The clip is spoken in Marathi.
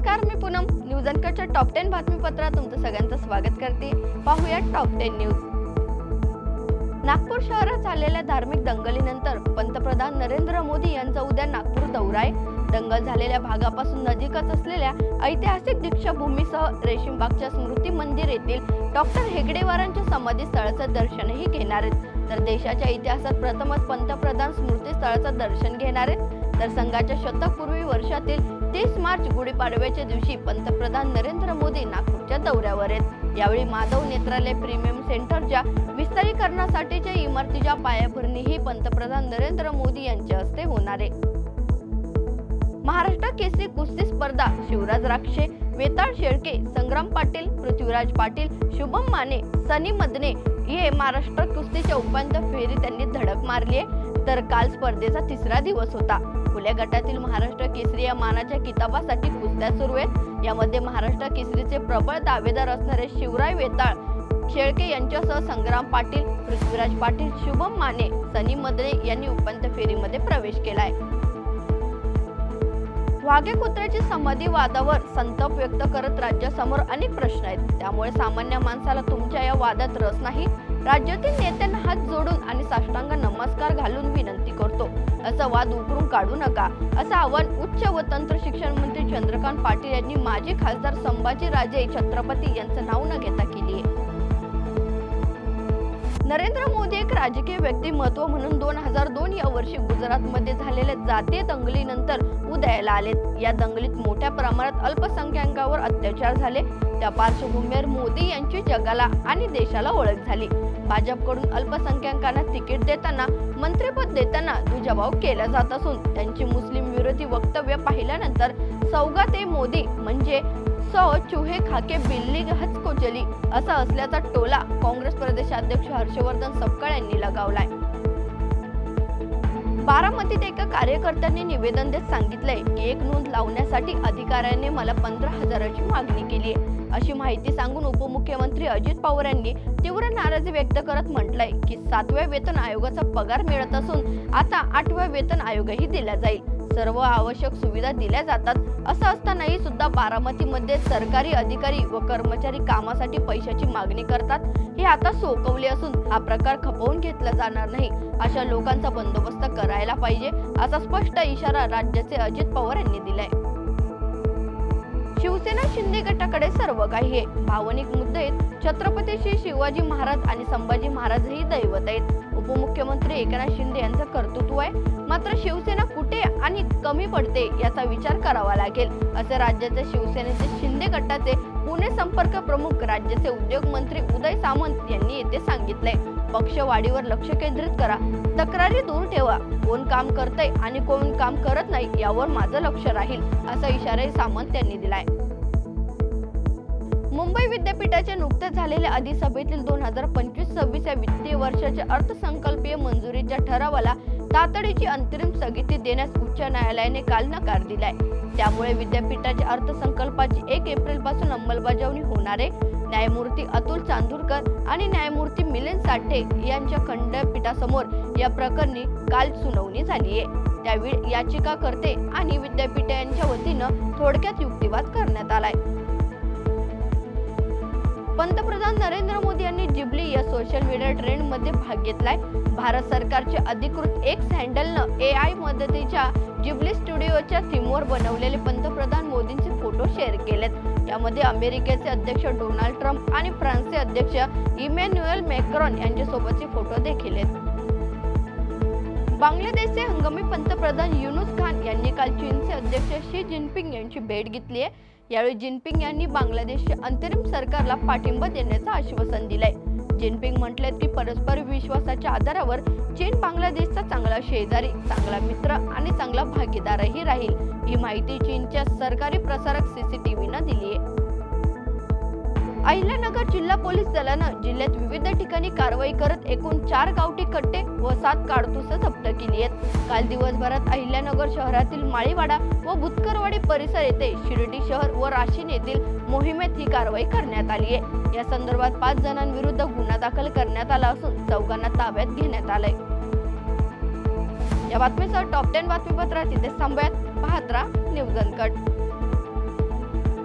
नमस्कार मी पूनम. न्यूज अनकटच्या टॉप टेन बातमीपत्रात तुमचं सगळ्यांचं स्वागत करते. पाहूया टॉप टेन न्यूज नागपूर शहरात झालेल्या धार्मिक दंगलीनंतर पंतप्रधान नरेंद्र मोदी यांचा उद्या नागपूर दौरा आहे. दंगल झालेल्या भागापासून नजीकच असलेल्या ऐतिहासिक दीक्षाभूमीसह रेशीमबागच्या स्मृती मंदिर येथील डॉक्टर हेगडेवारांच्या समाधी स्थळाचं दर्शनही घेणार आहेत. तर देशाच्या इतिहासात प्रथमच पंतप्रधान स्मृती स्थळाचं दर्शन घेणार आहेत. तर संघाच्या शतकपूर्वी वर्षातील तीस मार्च गुढीपाडव्याच्या दिवशी पंतप्रधान नरेंद्र मोदी नागपूरच्या दौऱ्यावर आहेत. यावेळी माधव नेत्रालय प्रीमियम सेंटरच्या विस्तारीकरणासाठीच्या इमारतीच्या पायाभरणीही पंतप्रधान नरेंद्र मोदी यांच्या हस्ते होणार आहे. महाराष्ट्र केसरी कुस्ती स्पर्धा शिवराज राक्षे वेताळ शेळके संग्राम पाटील पृथ्वीराज पाटील शुभम माने सनी मदने हे महाराष्ट्र कुस्तीच्या उपांत्य फेरी त्यांनी धडक मारली आहे. तर काल स्पर्धेचा तिसरा दिवस होता. खुल्या गटातील महाराष्ट्र केसरी या मानाच्या किताबासाठी कुस्त्या सुरू आहेत. यामध्ये महाराष्ट्र केसरीचे प्रबळ दावेदार असणारे शिवराय वेताळ शेळके यांच्यासह संग्राम पाटील पृथ्वीराज पाटील शुभम माने सनी मदने यांनी उपांत्य फेरीमध्ये प्रवेश केलाय. वाघे कुत्र्याची समाधी वादावर संताप व्यक्त करत राज्यासमोर अनेक प्रश्न आहेत. त्यामुळे सामान्य माणसाला तुमच्या या वादात रस नाही. राज्यातील नेत्यांना हात जोडून आणि साष्टांग नमस्कार घालून विनंती करतो. असा वाद उकरून काढू नका. असं आव्हान उच्च व तंत्र शिक्षण मंत्री चंद्रकांत पाटील यांनी माजी खासदार संभाजी राजे छत्रपती यांचं नाव न घेता केली आहे. नरेंद्र मोदी एक राजकीय व्यक्तिमत्व म्हणून दोन हजार दोन या वर्षी गुजरातमध्ये झालेल्या जातीय दंगलीनंतर उदयाला आलेत. या दंगलीत मोठ्या प्रमाणात अल्पसंख्याकांवर अत्याचार झाले. त्या पार्श्वभूमीवर मोदी यांची जगाला आणि देशाला ओळख झाली. भाजपकडून अल्पसंख्याकांना तिकीट देताना मंत्रिपद देताना दुजाभाव केला जात असून त्यांची मुस्लिम विरोधी वक्तव्य पाहिल्यानंतर सौगाते मोदी म्हणजे सौ चुहे खाके बिल्ली हचकोचली असा असल्याचा टोला काँग्रेस प्रदेशाध्यक्ष हर्षवर्धन सपकाळ यांनी लगावलाय. बारामतीत एका कार्यकर्त्यांनी निवेदन देत सांगितलंय की एक नोंद लावण्यासाठी अधिकाऱ्याने मला पंधरा हजाराची मागणी केली आहे अशी माहिती सांगून उपमुख्यमंत्री अजित पवार यांनी तीव्र नाराजी व्यक्त करत म्हटलंय की सातव्या वेतन आयोगाचा पगार मिळत असून आता आठव्या वेतन आयोगही दिला जाईल. सर्व आवश्यक सुविधा दिल्या जातात. असं असतानाही सुद्धा बारामतीमध्ये सरकारी अधिकारी व कर्मचारी कामासाठी पैशाची मागणी करतात. हे आता सोकवले असून हा प्रकार खपवून घेतला जाणार नाही. अशा लोकांचा बंदोबस्त करायला पाहिजे असा स्पष्ट इशारा राज्याचे अजित पवार यांनी दिलाय. शिवसेना शिंदे गटाकडे सर्व काही आहे. भावनिक मुद्दे छत्रपती श्री शिवाजी महाराज आणि संभाजी महाराज ही दैवत आहेत. उपमुख्यमंत्री एकनाथ शिंदे यांचं कर्तृत्व आहे. मात्र शिवसेना कुठे आणि कमी पडते याचा विचार करावा लागेल. असे राज्याचे शिवसेनेचे शिंदे गटाचे पुणे संपर्क प्रमुख राज्याचे उद्योग मंत्री उदय सामंत यांनी येथे सांगितलंय. पक्षवाढीवर लक्ष केंद्रित करा. तक्रारी दूर ठेवा. कोण काम करतय आणि कोण काम करत नाही यावर माझं लक्ष राहील असा इशाराही सामंत यांनी दिलाय. मुंबई विद्यापीठाच्या नुकत्याच झालेल्या अधिसभेतील दोन हजार पंचवीस सव्वीस या वित्तीय वर्षाच्या अर्थसंकल्पीय मंजुरीच्या ठरावाला तातडीची अंतरिम स्थगिती देण्यास उच्च न्यायालयाने काल नकार दिलाय. त्यामुळे विद्यापीठाच्या अर्थसंकल्पाची एक एप्रिलपासून अंमलबजावणी होणार आहे. न्यायमूर्ती अतुल चांदूरकर आणि न्यायमूर्ती मिलिंद साठे यांच्या खंडपीठासमोर या प्रकरणी काल सुनावणी झाली आहे. त्यावेळी याचिकाकर्ते आणि विद्यापीठ यांच्या वतीनं थोडक्यात युक्तिवाद करण्यात आलाय. पंतप्रधान नरेंद्र मोदी यांनी जिबली या सोशल मीडिया ट्रेंडमध्ये भाग घेतलाय. भारत सरकारचे अधिकृत एक्स हँडलनं ए आय मदतीच्या जिबली स्टुडिओच्या थीमवर बनवलेले पंतप्रधान मोदींचे फोटो शेअर केलेत. यामध्ये अमेरिकेचे अध्यक्ष डोनाल्ड ट्रम्प आणि फ्रान्सचे अध्यक्ष इमॅन्युएल मॅक्रॉन यांच्यासोबतचे फोटो देखील आहेत. बांगलादेशचे हंगामी पंतप्रधान युनुस यांनी काल चीनचे अध्यक्ष शी जिनपिंग यांची भेट घेतली आहे. यावेळी जिनपिंग यांनी बांगलादेशच्या अंतरिम सरकारला पाठिंबा देण्याचं आश्वासन दिलंय. जिनपिंग म्हटलेत की परस्पर विश्वासाच्या आधारावर चीन बांगलादेशचा चांगला शेजारी चांगला मित्र आणि चांगला भागीदारही राहील. ही माहिती चीनच्या सरकारी प्रसारक सीसीटीव्हीनं दिली आहे. अहिल्यानगर जिल्हा पोलीस दलानं जिल्ह्यात विविध ठिकाणी कारवाई करत एकूण चार गावठी कट्टे व सात काडतुसं जप्त केली आहेत. काल दिवसभरात अहिल्यानगर शहरातील माळीवाडा व भुतकरवाडी परिसर येथे शिर्डी शहर व राशीन येथील मोहिमेत ही कारवाई करण्यात आली आहे. या संदर्भात पाच जणांविरुद्ध गुन्हा दाखल करण्यात आला असून चौघांना ताब्यात घेण्यात आलंय. या बातमीसह टॉप टेन बातमीपत्रात इथे थांबूयात. पाहत राहा न्यूज अनकट.